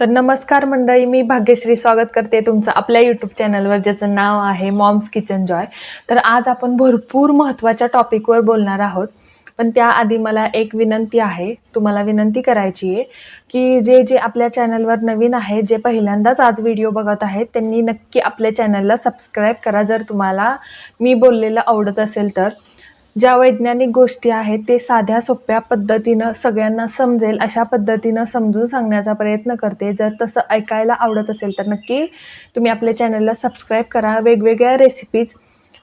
तर नमस्कार मंडळी मी भाग्यश्री स्वागत करते तुमचं आपल्या यूट्यूब चॅनलवर ज्याचं नाव आहे मॉम्स किचन जॉय तर आज आपण भरपूर महत्त्वाच्या टॉपिकवर बोलणार आहोत. पण त्याआधी मला एक विनंती आहे तुम्हाला विनंती करायची आहे की जे जे आपल्या चॅनलवर नवीन आहे जे पहिल्यांदाच आज व्हिडिओ बघत आहेत त्यांनी नक्की आपल्या चॅनलला सबस्क्राईब करा. जर तुम्हाला मी बोललेलं आवडत असेल तर. ज्या वैज्ञानिक गोष्टी आहेत ते साध्या सोप्या पद्धतीनं सगळ्यांना समजेल अशा पद्धतीनं समजून सांगण्याचा प्रयत्न करते. जर तसं ऐकायला आवडत असेल तर नक्की तुम्ही आपल्या चॅनलला सबस्क्राईब करा. वेगवेगळ्या रेसिपीज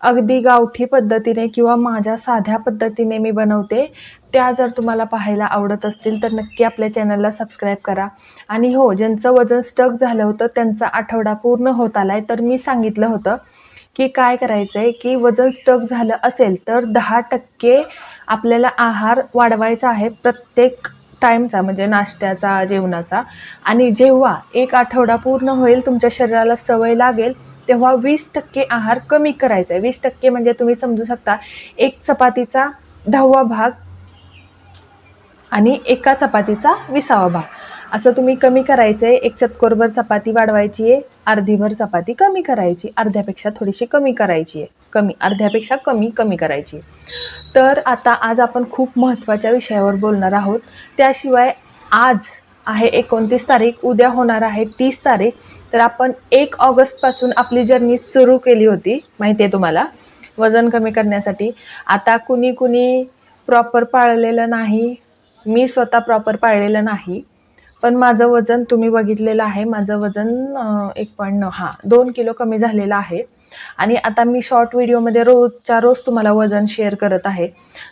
अगदी गावठी पद्धतीने किंवा माझ्या साध्या पद्धतीने मी बनवते. त्या जर तुम्हाला पाहायला आवडत असतील तर नक्की आपल्या चॅनलला सबस्क्राईब करा. आणि हो ज्यांचं वजन स्टक झालं होतं त्यांचा आठवडा पूर्ण होत आला आहे तर मी सांगितलं होतं की काय करायचं आहे की वजन स्टक झालं असेल तर दहा टक्के आपल्याला आहार वाढवायचा आहे प्रत्येक टाईमचा म्हणजे नाश्त्याचा जेवणाचा. आणि जेव्हा एक आठवडा पूर्ण होईल तुमच्या शरीराला सवय लागेल तेव्हा वीस टक्के आहार कमी करायचा आहे वीस टक्के म्हणजे तुम्ही समजू शकता एक चपातीचा दहावा भाग आणि एका चपातीचा विसावा भाग. असं तुम्ही कमी करायचं आहे एक चतकोरभर चपाती वाढवायची आहे अर्धीभर चपाती कमी करायची. अर्ध्यापेक्षा थोडीशी कमी करायची आहे कमी अर्ध्यापेक्षा कमी कमी करायची तर आता आज आपण खूप महत्त्वाच्या विषयावर बोलणार आहोत. त्याशिवाय आज आहे एकोणतीस तारीख. उद्या होणार आहे तीस तारीख. तर आपण एक ऑगस्टपासून आपली जर्नी सुरू केली होती. माहिती आहे तुम्हाला? वजन कमी करण्यासाठी. आता कुणी कुणी प्रॉपर पाळलेलं नाही. मी स्वतः प्रॉपर पाळलेलं नाही. पण माझं वजन तुम्ही बघितलेलं आहे. माझं वजन एक पॉईंट नऊ हां दोन किलो कमी झालेलं आहे. आणि आता मी शॉर्ट व्हिडिओमध्ये रोजच्या रोज तुम्हाला वजन शेअर करत आहे.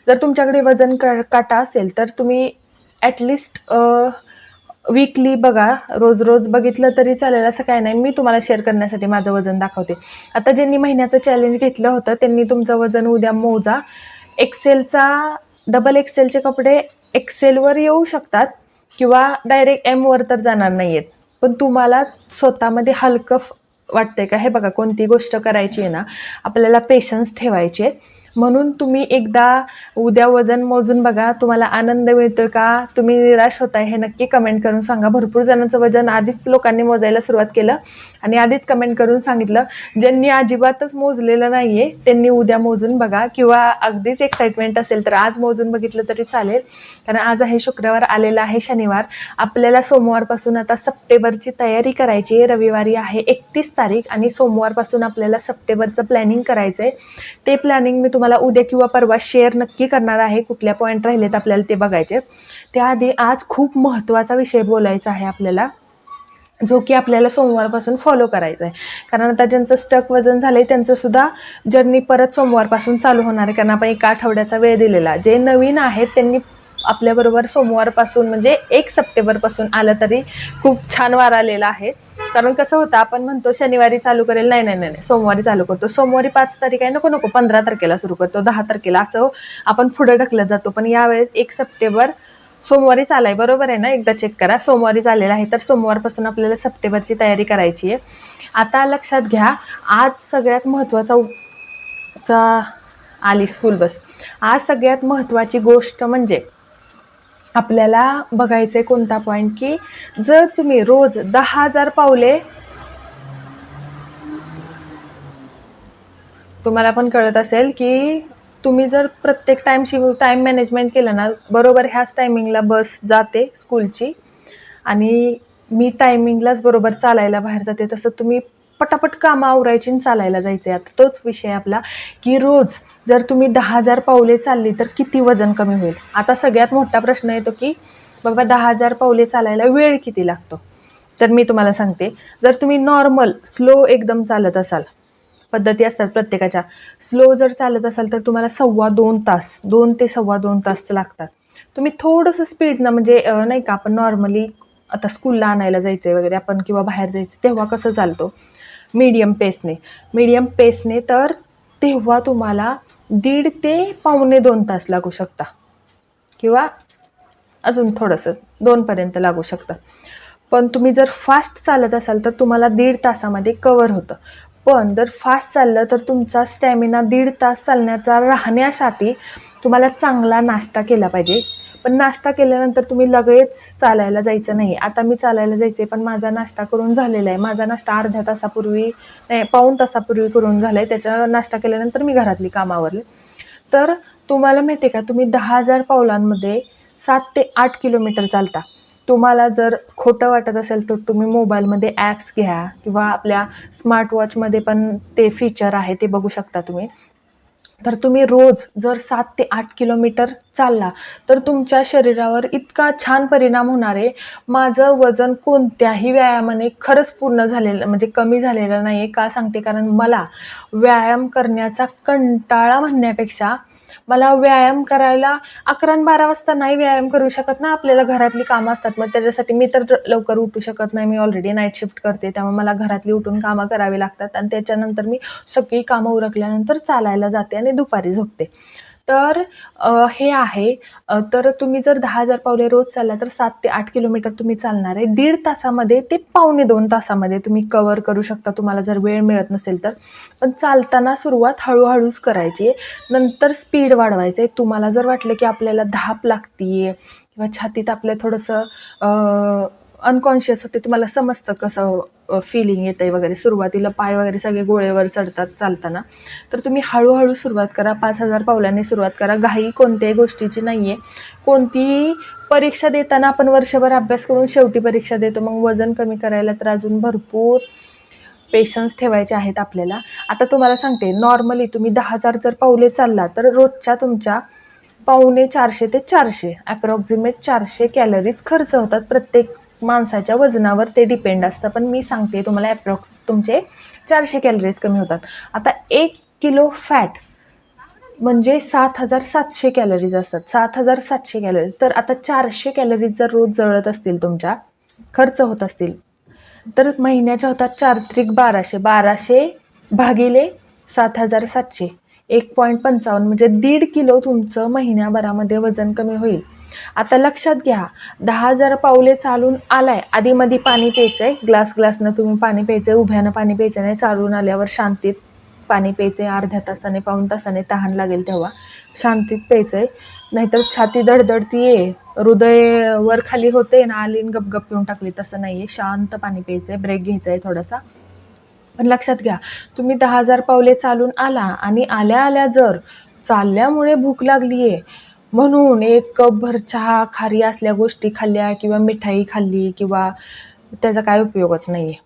जर तुमच्याकडे वजन क काटा असेल तर तुम्ही ॲटलिस्ट वीकली बघा. रोज रोज बघितलं तरी चालेल. असं काय नाही. मी तुम्हाला शेअर करण्यासाठी माझं वजन दाखवते. आता ज्यांनी महिन्याचं चॅलेंज घेतलं होतं त्यांनी तुमचं वजन उद्या मोजा. एक्सेलचा डबल एक्सेलचे कपडे एक्सेलवर येऊ शकतात. किंवा डायरेक्ट एमवर तर जाणार नाही आहेत पण तुम्हाला स्वतःमध्ये हलकं फ- वाटतंय का हे बघा कोणती गोष्ट करायची आहे ना आपल्याला पेशन्स ठेवायचे आहेत. म्हणून तुम्ही एकदा उद्या वजन मोजून बघा तुम्हाला आनंद मिळतोय का? तुम्ही निराश होताय हे नक्की कमेंट करून सांगा. भरपूर जणांचं वजन आधीच लोकांनी मोजायला सुरुवात केलं आणि आधीच कमेंट करून सांगितलं. ज्यांनी अजिबातच मोजलेलं नाहीये त्यांनी उद्या मोजून बघा किंवा अगदीच एक्साइटमेंट असेल तर आज मोजून बघितलं तरी चालेल. कारण आज आहे शुक्रवार आलेला आहे शनिवार. आपल्याला सोमवारपासून आता सप्टेंबरची तयारी करायची आहे. रविवारी आहे एकतीस तारीख आणि सोमवारपासून आपल्याला सप्टेंबरचं प्लॅनिंग करायचं आहे ते प्लॅनिंग मी तुम्हाला उद्या किंवा परवा शेअर नक्की करणार आहे कुठल्या पॉईंट राहिलेत आपल्याला ते बघायचे. त्याआधी आज खूप महत्त्वाचा विषय बोलायचा आहे आपल्याला जो की आपल्याला सोमवारपासून फॉलो करायचा आहे. कारण आता ज्यांचं स्टक वजन झालं आहे त्यांचंसुद्धा जर्नी परत सोमवारपासून चालू होणार आहे. कारण आपण एका आठवड्याचा वेळ दिलेला जे नवीन आहेत त्यांनी आपल्याबरोबर सोमवारपासून म्हणजे एक सप्टेंबरपासून आलं तरी खूप छान वार आलेला आहे. कारण कसं होतं आपण म्हणतो शनिवारी चालू करेल. नाही नाही नाही नाही, सोमवारी चालू करतो. सोमवारी पाच तारीख आहे नको नको. पंधरा तारखेला सुरू करतो दहा तारखेला. असं आपण पुढे ढकलत जातो. पण यावेळेस एक सप्टेंबर सोमवारी चालाय. बरोबर आहे ना? एकदा चेक करा. सोमवारी चाललेला आहे तर सोमवारपासून आपल्याला सप्टेंबरची तयारी करायची आहे. आता लक्षात घ्या आज सगळ्यात महत्त्वाचा चा आली स्कूल बस आज सगळ्यात महत्त्वाची गोष्ट म्हणजे आपल्याला बघायचं आहे कोणता पॉईंट की जर तुम्ही रोज दहा हजार पावले तुम्हाला पण कळत असेल की तुम्ही जर प्रत्येक टाईमशी टाईम मॅनेजमेंट केलं ना बरोबर ह्याच टायमिंगला बस जाते स्कूलची आणि मी टायमिंगलाच बरोबर चालायला बाहेर जाते तसं तुम्ही पटापट कामं आवरायची आणि चालायला जायचं आहे आता तोच विषय आपला की रोज जर तुम्ही दहा हजार पावले चालली तर किती वजन कमी होईल? आता सगळ्यात मोठा प्रश्न येतो की बाबा दहा हजार पावले चालायला वेळ किती लागतो? तर मी तुम्हाला सांगते जर तुम्ही नॉर्मल स्लो एकदम चालत असाल पद्धती असतात प्रत्येकाच्या स्लो जर चालत असाल तर तुम्हाला सव्वा दोन तास दोन ते सव्वा दोन तास लागतात. तुम्ही थोडंसं स्पीडनं म्हणजे नाही का आपण नॉर्मली आता स्कूलला आणायला जायचं आहे वगैरे आपण किंवा बाहेर जायचं तेव्हा कसं चालतो? मीडियम पेसने मीडियम पेसने तर तेव्हा तुम्हाला दीड ते पावणे दोन तास लागू शकता. किंवा अजून थोडंसं दोनपर्यंत लागू शकतं. पण तुम्ही जर फास्ट चालत असाल तर तुम्हाला दीड तासामध्ये कवर होतं. पण जर फास्ट चाललं तर तुमचा स्टॅमिना दीड तास चालण्याचा राहण्यासाठी तुम्हाला चांगला नाश्ता केला पाहिजे. पण नाश्ता केल्यानंतर तुम्ही लगेच चालायला जायचं नाही. आता मी चालायला जायचे पण माझा नाश्ता करून झालेला आहे. माझा नाश्ता अर्ध्या तासापूर्वी नाही पाऊण तासापूर्वी करून झालाय. त्याच्या नाश्ता केल्यानंतर मी घरातली कामावरले तर तुम्हाला माहिती आहे का तुम्ही दहा हजार पावलांमध्ये सात ते आठ किलोमीटर चालता. तुम्हाला जर खोटं वाटत असेल तर तुम्ही मोबाईलमध्ये ॲप्स घ्या किंवा आपल्या स्मार्ट वॉचमध्ये पण ते फीचर आहे ते बघू शकता तुम्ही. तर तुम्ही रोज जर सात ते आठ किलोमीटर चालला तर तुमच्या शरीरावर इतका छान परिणाम होणार आहे. माझं वजन कोणत्याही व्यायामाने खरंच पूर्ण झालेलं म्हणजे कमी झालेलं नाही आहे का सांगते. कारण मला व्यायाम करण्याचा कंटाळा म्हणण्यापेक्षा मला व्यायाम करायला अकरा बारा वाजता नाही व्यायाम करू शकत ना आपल्याला घरातली कामं असतात. मग त्याच्यासाठी मी तर लवकर उठू शकत नाही. मी ऑलरेडी नाईट शिफ्ट करते त्यामुळे मला घरातली उठून कामं करावी लागतात. आणि त्याच्यानंतर मी सगळी कामं उरकल्यानंतर चालायला जाते आणि दुपारी झोपते. तर हे आहे तर तुम्ही जर दहा हजार पावले रोज चालला तर सात ते आठ किलोमीटर तुम्ही चालणार आहे. दीड तासामध्ये ते पावणे दोन तासामध्ये तुम्ही कवर करू शकता तुम्हाला जर वेळ मिळत नसेल तर. पण चालताना सुरुवात हळूहळूच करायची आहे. नंतर स्पीड वाढवायचं आहे. तुम्हाला जर वाटलं की आपल्याला धाप लागतीये किंवा छातीत आपल्या थोडंसं अनकॉन्शियस होते तुम्हाला समजतं कसं फिलिंग येतं आहे वगैरे. सुरुवातीला पाय वगैरे सगळे गोळेवर चढतात चालताना. तर तुम्ही हळूहळू सुरुवात करा पाच हजार पावलांनी सुरुवात करा. घाई कोणत्याही गोष्टीची नाही आहे कोणतीही परीक्षा देताना आपण वर्षभर अभ्यास करून शेवटी परीक्षा देतो. मग वजन कमी करायला तर अजून भरपूर पेशन्स ठेवायचे आहेत आपल्याला. आता तुम्हाला सांगते नॉर्मली तुम्ही दहा हजार जर पावले चालला तर रोजच्या तुमच्या पावणे चारशे ते चारशे ॲप्रॉक्झिमेट चारशे कॅलरीज खर्च होतात प्रत्येक माणसाच्या वजनावर ते डिपेंड असतं. पण मी सांगते तुम्हाला ॲप्रॉक्स तुमचे चारशे कॅलरीज कमी होतात. आता एक किलो फॅट म्हणजे सात हजार सातशे कॅलरीज असतात. सात हजार सातशे कॅलरीज तर आता चारशे कॅलरीज जर रोज जळत असतील तुमच्या खर्च होत असतील तर महिन्याच्या होतात चार त्रिक बाराशे. बाराशे भागिले सात हजार सातशे. एक पॉईंट पंचावन्न म्हणजे दीड किलो तुमचं महिन्याभरामध्ये वजन कमी होईल. आता लक्षात घ्या दहा हजार पावले चालून आलाय. आधी मध्ये पाणी प्यायचंय ग्लास ग्लासनं तुम्ही पाणी प्यायचंय उभ्यानं पाणी प्यायचं नाही चालून आल्यावर शांतीत पाणी प्यायचंय अर्ध्या तासाने पाऊण तासाने तहान लागेल तेव्हा. शांतीत प्यायचंय नाहीतर छाती दडदडतीये हृदय वर खाली होते ना आलीन गपगप पिऊन टाकली तसं नाहीये. शांत पाणी प्यायचंय ब्रेक घ्यायचाय थोडासा. पण लक्षात घ्या तुम्ही दहा हजार पावले चालून आला आणि आल्या आल्या जर चालल्यामुळे भूक लागलीये म्हणून एक कपभर चहा खारी असल्या गोष्टी खाल्ल्या किंवा मिठाई खाल्ली किंवा त्याचा काय उपयोगच नाही आहे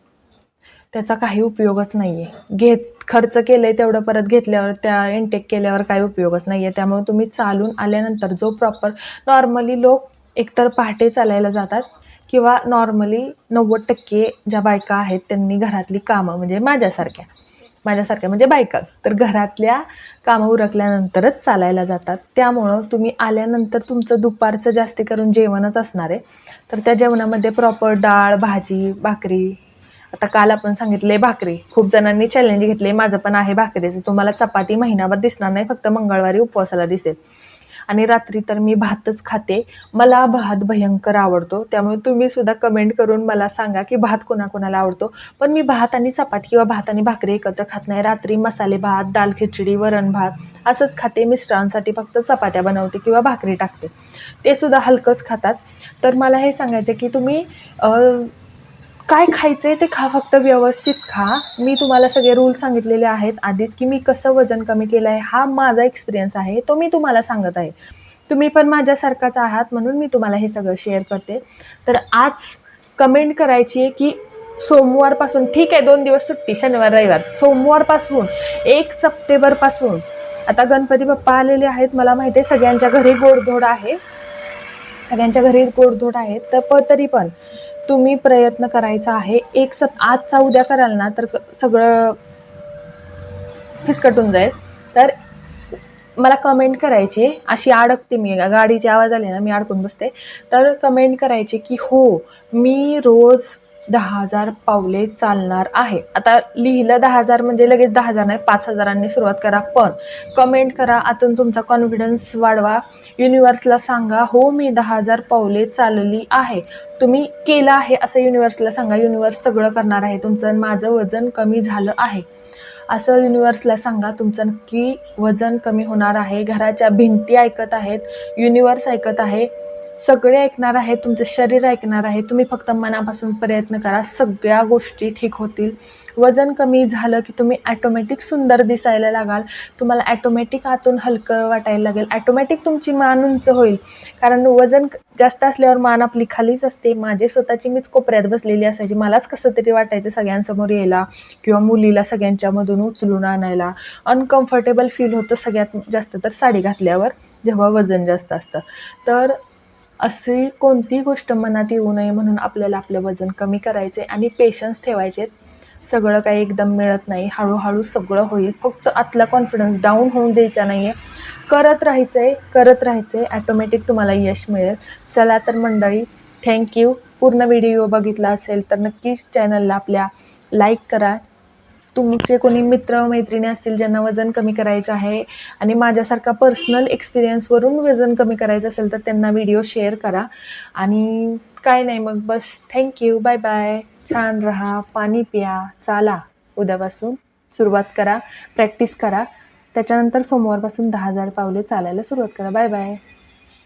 त्याचा काही उपयोगच नाही आहे घेत खर्च केलंय तेवढं परत घेतल्यावर त्या इनटेक केल्यावर काही उपयोगच नाही आहे त्यामुळे तुम्ही चालून आल्यानंतर जो प्रॉपर नॉर्मली लोक एकतर पहाटे चालायला जातात किंवा नॉर्मली नव्वद टक्के ज्या बायका आहेत त्यांनी घरातली कामं म्हणजे माझ्यासारख्या. माझ्यासारख्या म्हणजे बायकाच. तर घरातल्या कामं उरकल्यानंतरच चालायला जातात. त्यामुळं तुम्ही आल्यानंतर तुमचं दुपारचं जास्ती करून जेवणच असणार आहे. तर त्या जेवणामध्ये प्रॉपर डाळ भाजी भाकरी. आता काल आपण सांगितले भाकरी. खूप जणांनी चॅलेंज घेतले माझं पण आहे भाकरीचं. तुम्हाला चपाती महिनाभर दिसणार नाही फक्त मंगळवारी उपवासाला दिसेल. आणि रात्री तर मी भातच खाते. मला भात भयंकर आवडतो. त्यामुळे तुम्ही सुद्धा कमेंट करून मला सांगा की भात कोणाकोणाला आवडतो. पण मी भात आणि चपाती किंवा भात आणि भाकरी एकत्र खात नाही. रात्री मसाले भात दाल खिचडी वरण भात असंच खाते. मिस्टरांसाठी फक्त चपात्या बनवते किंवा भाकरी टाकते. ते सुद्धा हलकंच खातात. तर मला हे सांगायचं की तुम्ही काय काय खायचंय ते खा फक्त व्यवस्थित खा. मी तुम्हाला सगळे रूल सांगितलेले आहेत. आधीच की मी कसं वजन कमी केलं आहे हा माझा एक्सपिरियन्स आहे. तो मी तुम्हाला सांगत आहे. तुम्ही पण माझ्यासारखाच आहात म्हणून मी तुम्हाला हे सगळं शेअर करते. तर आज कमेंट करायची आहे की सोमवारपासून ठीक आहे दोन दिवस सुट्टी शनिवार रविवार. सोमवारपासून एक सप्टेंबरपासून. आता गणपती बाप्पा आलेले आहेत. मला माहिती आहे सगळ्यांच्या घरी गोडधोड आहे. सगळ्यांच्या घरी गोडधोड आहे. तर प तरी पण. तुम्ही प्रयत्न करायचा आहे. एक सप आजचा उद्या कराल ना तर क- सगळं फिसकटून जाईल. तर मला कमेंट करायची अशी अडकते मी. गाडीचे आवाज आले ना मी अडकून बसते. तर कमेंट करायची की हो मी रोज दहा हजार पावले चालणार आहे. आता लिहिलं दहा हजार म्हणजे लगेच दहा हजार नाही पाच हजारांनी सुरुवात करा. पण कमेंट करा आतून तुमचा कॉन्फिडन्स वाढवा. युनिवर्सला सांगा हो मी दहा हजार पावले चालली आहे. तुम्ही केलं आहे असं युनिवर्सला सांगा. युनिवर्स सगळं करणार आहे तुमचं माझं वजन कमी झालं आहे. असं युनिवर्सला सांगा तुमचं की वजन कमी होणार आहे. घराच्या भिंती ऐकत आहेत युनिवर्स ऐकत आहे. सगळे ऐकणार आहे तुमचं शरीर ऐकणार आहे तुम्ही फक्त मनापासून प्रयत्न करा सगळ्या गोष्टी ठीक होतील. वजन कमी झालं की तुम्ही ॲटोमॅटिक सुंदर दिसायला लागाल. तुम्हाला ॲटोमॅटिक आतून हलकं वाटायला लागेल. ॲटोमॅटिक तुमची मान उंच होईल. कारण वजन जास्त असल्यावर मान आपली खालीच असते. माझी स्वतःची मीच कोपऱ्यात बसलेली असायची. मलाच कसं तरी वाटायचं सगळ्यांसमोर यायला किंवा मुलीला सगळ्यांच्यामधून उचलून आणायला. अनकम्फर्टेबल फील होतं सगळ्यात जास्त. तर साडी घातल्यावर जेव्हा वजन जास्त असतं. तर अशी कोणती गोष्ट मनात येऊ नये म्हणून आपल्याला आपलं वजन कमी करायचे आणि पेशन्स ठेवायचे. सगळं काही एकदम मिळत नाही. हळूहळू सगळं होईल. फक्त आतला कॉन्फिडन्स डाऊन होऊन द्यायचा नाही आहे करत राहायचं आहे करत राहायचं आहे ॲटोमॅटिक तुम्हाला यश मिळेल. चला तर मंडळी थँक्यू पूर्ण व्हिडिओ बघितला असेल तर नक्कीच चॅनलला आपल्या लाईक करा. तुमचे कोणी मित्र मैत्रिणी असतील ज्यांना वजन कमी करायचं आहे आणि माझ्यासारखा पर्सनल एक्सपिरियन्सवरून वजन कमी करायचं असेल तर त्यांना व्हिडिओ शेअर करा. आणि काय नाही मग बस. थँक्यू बाय बाय छान राहा. पाणी प्या. चाला. उद्यापासून सुरुवात करा. प्रॅक्टिस करा. त्याच्यानंतर सोमवारपासून दहा हजार पावले चालायला सुरुवात करा. Bye bye